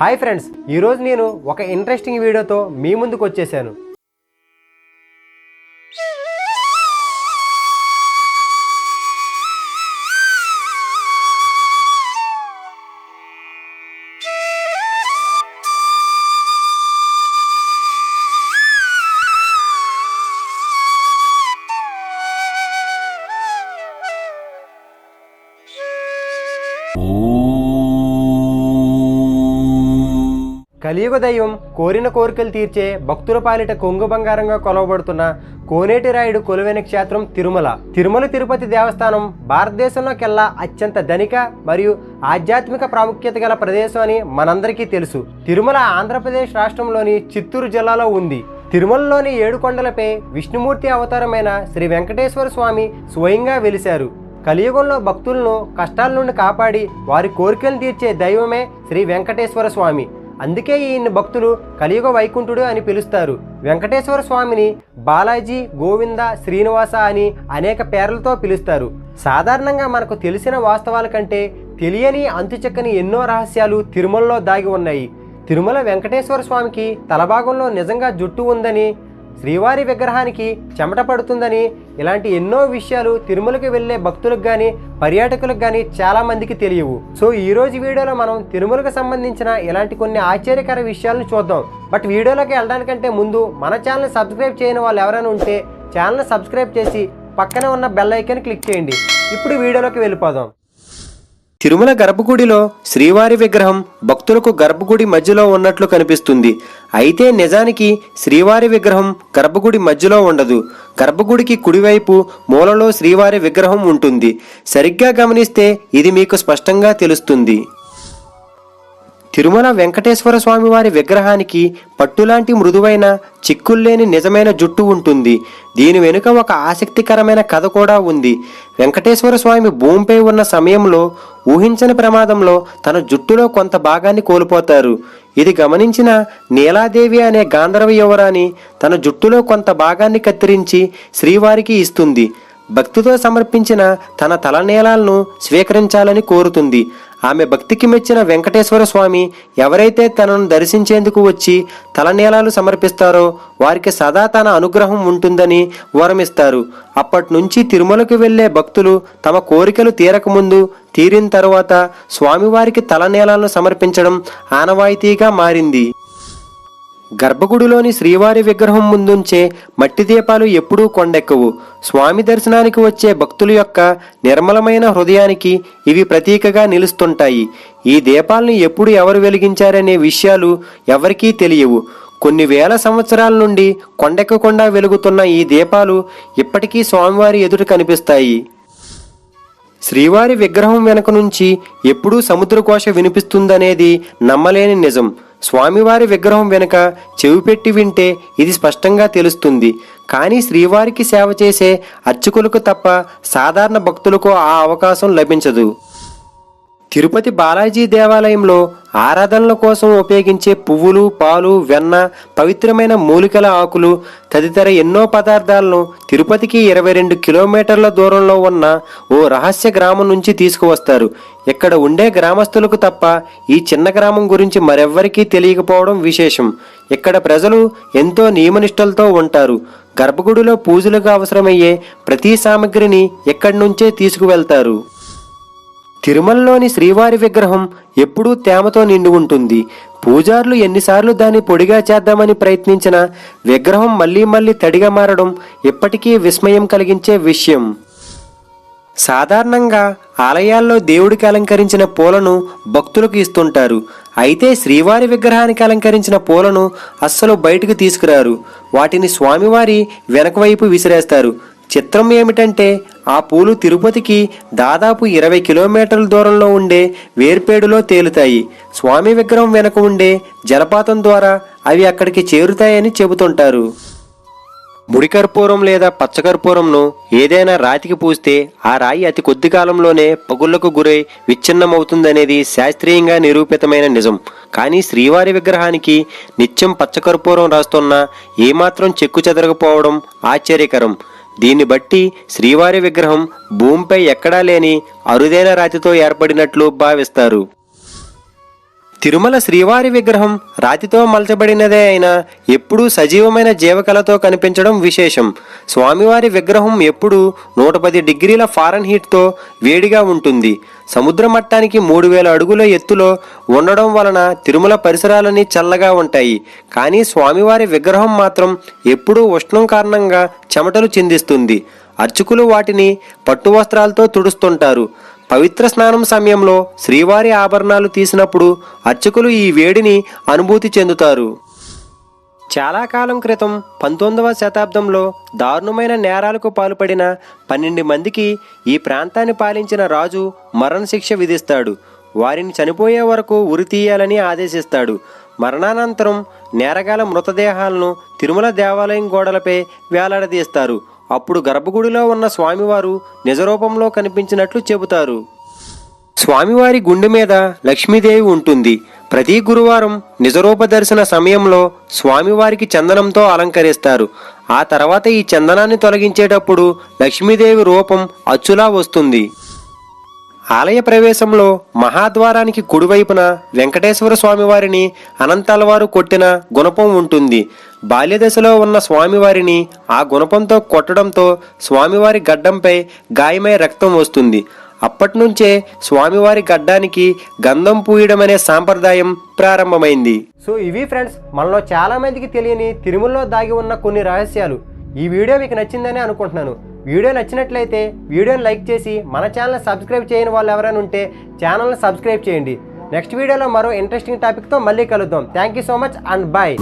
Hi friends ఈరోజు నేను ఒక ఇంట్రెస్టింగ్ వీడియోతో మీ ముందుకు వచ్చేసాను. కలియుగ దైవం కోరిన కోరికలు తీర్చే భక్తుల పాలిట కొంగు బంగారంగా కొలవబడుతున్న కోనేటి రాయుడు కొలువైన క్షేత్రం తిరుమల. తిరుమల తిరుపతి దేవస్థానం భారతదేశంలోకెల్లా అత్యంత ధనిక మరియు ఆధ్యాత్మిక ప్రాముఖ్యత గల ప్రదేశం అని మనందరికీ తెలుసు. తిరుమల ఆంధ్రప్రదేశ్ రాష్ట్రంలోని చిత్తూరు జిల్లాలో ఉంది. తిరుమలలోని ఏడు కొండలపై విష్ణుమూర్తి అవతారమైన శ్రీ వెంకటేశ్వర స్వామి స్వయంగా వెలిశారు. కలియుగంలో భక్తులను కష్టాల నుండి కాపాడి వారి కోరికలను తీర్చే దైవమే శ్రీ వెంకటేశ్వర స్వామి. అందుకే ఈయన్ని భక్తులు కలియుగ వైకుంఠుడు అని పిలుస్తారు. వెంకటేశ్వర స్వామిని బాలాజీ గోవింద శ్రీనివాస అని అనేక పేర్లతో పిలుస్తారు. సాధారణంగా మనకు తెలిసిన వాస్తవాల కంటే తెలియని అంతుచక్కని ఎన్నో రహస్యాలు తిరుమలలో దాగి ఉన్నాయి. తిరుమల వెంకటేశ్వర స్వామికి తలభాగంలో నిజంగా జుట్టు ఉందని శ్రీవారి విగ్రహానికి చెమట పడుతుందని ఇలాంటి ఎన్నో విషయాలు తిరుమలకి వెళ్ళే భక్తులకు కానీ పర్యాటకులకు కానీ చాలా మందికి తెలియవు. సో ఈ రోజు వీడియోలో మనం తిరుమలకు సంబంధించిన ఇలాంటి కొన్ని ఆశ్చర్యకర విషయాలను చూద్దాం. బట్ వీడియోలోకి వెళ్ళడానికంటే ముందు మన ఛానల్ సబ్స్క్రైబ్ చేయని వాళ్ళు ఎవరైనా ఉంటే ఛానల్ సబ్స్క్రైబ్ చేసి పక్కనే ఉన్న బెల్ ఐకాన్ క్లిక్ చేయండి. ఇప్పుడు వీడియోలోకి వెళ్ళిపోదాం. తిరుమల గర్భగుడిలో శ్రీవారి విగ్రహం భక్తులకు గర్భగుడి మధ్యలో ఉన్నట్లు కనిపిస్తుంది. అయితే నిజానికి శ్రీవారి విగ్రహం గర్భగుడి మధ్యలో ఉండదు. గర్భగుడికి కుడివైపు మూలలో శ్రీవారి విగ్రహం ఉంటుంది. సరిగ్గా గమనిస్తే ఇది మీకు స్పష్టంగా తెలుస్తుంది. తిరుమల వెంకటేశ్వర స్వామి వారి విగ్రహానికి పట్టులాంటి మృదువైన చిక్కుల్లేని నిజమైన జుట్టు ఉంటుంది. దీని వెనుక ఒక ఆసక్తికరమైన కథ కూడా ఉంది. వెంకటేశ్వర స్వామి భూమిపై ఉన్న సమయంలో ఊహించని ప్రమాదంలో తన జుట్టులో కొంత భాగాన్ని కోల్పోతారు. ఇది గమనించిన నీలాదేవి అనే గాంధర్వ యువరాణి తన జుట్టులో కొంత భాగాన్ని కత్తిరించి శ్రీవారికి ఇస్తుంది. భక్తితో సమర్పించిన తన తలనీలాలను స్వీకరించాలని కోరుతుంది. ఆమె భక్తికి మెచ్చిన వెంకటేశ్వర స్వామి ఎవరైతే తనను దర్శించేందుకు వచ్చి తలనీలాలు సమర్పిస్తారో వారికి సదా తన అనుగ్రహం ఉంటుందని వరమిస్తారు. అప్పటి నుంచి తిరుమలకు వెళ్ళే భక్తులు తమ కోరికలు తీరకముందు తీరిన తరువాత స్వామివారికి తలనీలాలను సమర్పించడం ఆనవాయితీగా మారింది. గర్భగుడిలోని శ్రీవారి విగ్రహం ముందుంచే మట్టి దీపాలు ఎప్పుడూ కొండెక్కవు. స్వామి దర్శనానికి వచ్చే భక్తుల యొక్క నిర్మలమైన హృదయానికి ఇవి ప్రతీకగా నిలుస్తుంటాయి. ఈ దీపాలను ఎప్పుడు ఎవరు వెలిగించారనే విషయాలు ఎవరికీ తెలియవు. కొన్ని వేల సంవత్సరాల నుండి కొండెక్కకుండా వెలుగుతున్న ఈ దీపాలు ఇప్పటికీ స్వామివారి ఎదుట కనిపిస్తాయి. శ్రీవారి విగ్రహం వెనక నుంచి ఎప్పుడూ సముద్రకోశ వినిపిస్తుందనేది నమ్మలేని నిజం. స్వామివారి విగ్రహం వెనుక చెవి పెట్టి వింటే ఇది స్పష్టంగా తెలుస్తుంది. కానీ శ్రీవారికి సేవ చేసే అర్చకులకు తప్ప సాధారణ భక్తులకు ఆ అవకాశం లభించదు. తిరుపతి బాలాజీ దేవాలయంలో ఆరాధనల కోసం ఉపయోగించే పువ్వులు పాలు వెన్న పవిత్రమైన మూలికల ఆకులు తదితర ఎన్నో పదార్థాలను తిరుపతికి ఇరవై రెండు కిలోమీటర్ల దూరంలో ఉన్న ఓ రహస్య గ్రామం నుంచి తీసుకువస్తారు. ఇక్కడ ఉండే గ్రామస్తులకు తప్ప ఈ చిన్న గ్రామం గురించి మరెవ్వరికీ తెలియకపోవడం విశేషం. ఇక్కడ ప్రజలు ఎంతో నియమనిష్టలతో ఉంటారు. గర్భగుడిలో పూజలకు అవసరమయ్యే ప్రతి సామగ్రిని ఇక్కడి నుంచే తీసుకువెళ్తారు? తిరుమలలోని శ్రీవారి విగ్రహం ఎప్పుడూ తేమతో నిండి ఉంటుంది. పూజారులు ఎన్నిసార్లు దాన్ని పొడిగా చేద్దామని ప్రయత్నించినా విగ్రహం మళ్ళీ మళ్ళీ తడిగా మారడం ఇప్పటికీ విస్మయం కలిగించే విషయం. సాధారణంగా ఆలయాల్లో దేవుడికి అలంకరించిన పూలను భక్తులకు ఇస్తుంటారు. అయితే శ్రీవారి విగ్రహానికి అలంకరించిన పూలను అస్సలు బయటకు తీసుకురారు. వాటిని స్వామివారి వెనకవైపు విసిరేస్తారు. చిత్రం ఏమిటంటే ఆ పూలు తిరుపతికి దాదాపు ఇరవై కిలోమీటర్ల దూరంలో ఉండే వేర్పేడులో తేలుతాయి. స్వామి విగ్రహం వెనక ఉండే జలపాతం ద్వారా అవి అక్కడికి చేరుతాయని చెబుతుంటారు. ముడికర్పూరం లేదా పచ్చకర్పూరంను ఏదైనా రాతికి పూస్తే ఆ రాయి అతి కొద్ది కాలంలోనే పగుళ్ళకు గురై విచ్ఛిన్నమవుతుందనేది శాస్త్రీయంగా నిరూపితమైన నిజం. కానీ శ్రీవారి విగ్రహానికి నిత్యం పచ్చకర్పూరం రాస్తున్నా ఏమాత్రం చెక్కు చెదరకపోవడం ఆశ్చర్యకరం. దీన్ని బట్టి శ్రీవారి విగ్రహం భూమిపై ఎక్కడా లేని అరుదైన రాతితో ఏర్పడినట్లు భావిస్తారు. తిరుమల శ్రీవారి విగ్రహం రాతితో మలచబడినదే అయినా ఎప్పుడూ సజీవమైన జీవకళతో కనిపించడం విశేషం. స్వామివారి విగ్రహం ఎప్పుడూ నూట పది డిగ్రీల ఫారెన్ హీట్తో వేడిగా ఉంటుంది. సముద్ర మట్టానికి మూడు వేల అడుగుల ఎత్తులో ఉండడం వలన తిరుమల పరిసరాలన్నీ చల్లగా ఉంటాయి. కానీ స్వామివారి విగ్రహం మాత్రం ఎప్పుడూ ఉష్ణం కారణంగా చెమటలు చిందిస్తుంది. అర్చకులు వాటిని పట్టు వస్త్రాలతో తుడుస్తుంటారు. పవిత్ర స్నానం సమయంలో శ్రీవారి ఆభరణాలు తీసినప్పుడు అర్చకులు ఈ వేడిని అనుభూతి చెందుతారు. చాలా కాలం క్రితం పంతొమ్మిదవ శతాబ్దంలో దారుణమైన నేరాలకు పాల్పడిన పన్నెండు మందికి ఈ ప్రాంతాన్ని పాలించిన రాజు మరణశిక్ష విధిస్తాడు. వారిని చనిపోయే వరకు ఉరి తీయాలని ఆదేశిస్తాడు. మరణానంతరం నేరగాల మృతదేహాలను తిరుమల దేవాలయం గోడలపై వేలాడదీస్తారు. అప్పుడు గర్భగుడిలో ఉన్న స్వామివారు నిజరూపంలో కనిపించినట్లు చెబుతారు. స్వామివారి గుండె మీద లక్ష్మీదేవి ఉంటుంది. ప్రతి గురువారం నిజరూప దర్శన సమయంలో స్వామివారికి చందనంతో అలంకరిస్తారు. ఆ తర్వాత ఈ చందనాన్ని తొలగించేటప్పుడు లక్ష్మీదేవి రూపం అచ్చులా వస్తుంది. ఆలయ ప్రవేశంలో మహాద్వారానికి కుడివైపున వెంకటేశ్వర స్వామివారిని అనంతాలవారు కొట్టిన గుణపం ఉంటుంది. బాల్యదశలో ఉన్న స్వామివారిని ఆ గుణపంతో కొట్టడంతో స్వామివారి గడ్డంపై గాయమై రక్తం వస్తుంది. అప్పటినుంచే స్వామివారి గడ్డానికి గంధం పూయడం అనే సాంప్రదాయం ప్రారంభమైంది. సో ఇవి ఫ్రెండ్స్ మనలో చాలామందికి తెలియని తిరుమలలో దాగి ఉన్న కొన్ని రహస్యాలు. ఈ వీడియో మీకు నచ్చిందని అనుకుంటున్నాను. వీడియో నచ్చినట్లయితే వీడియోని లైక్ చేసి మన ఛానల్ సబ్స్క్రైబ్ చేయని వాళ్ళు ఎవరైనా ఉంటే ఛానల్ని సబ్స్క్రైబ్ చేయండి. నెక్స్ట్ వీడియోలో మరో ఇంట్రెస్టింగ్ టాపిక్తో మళ్ళీ కలుద్దాం. Thank you so much and bye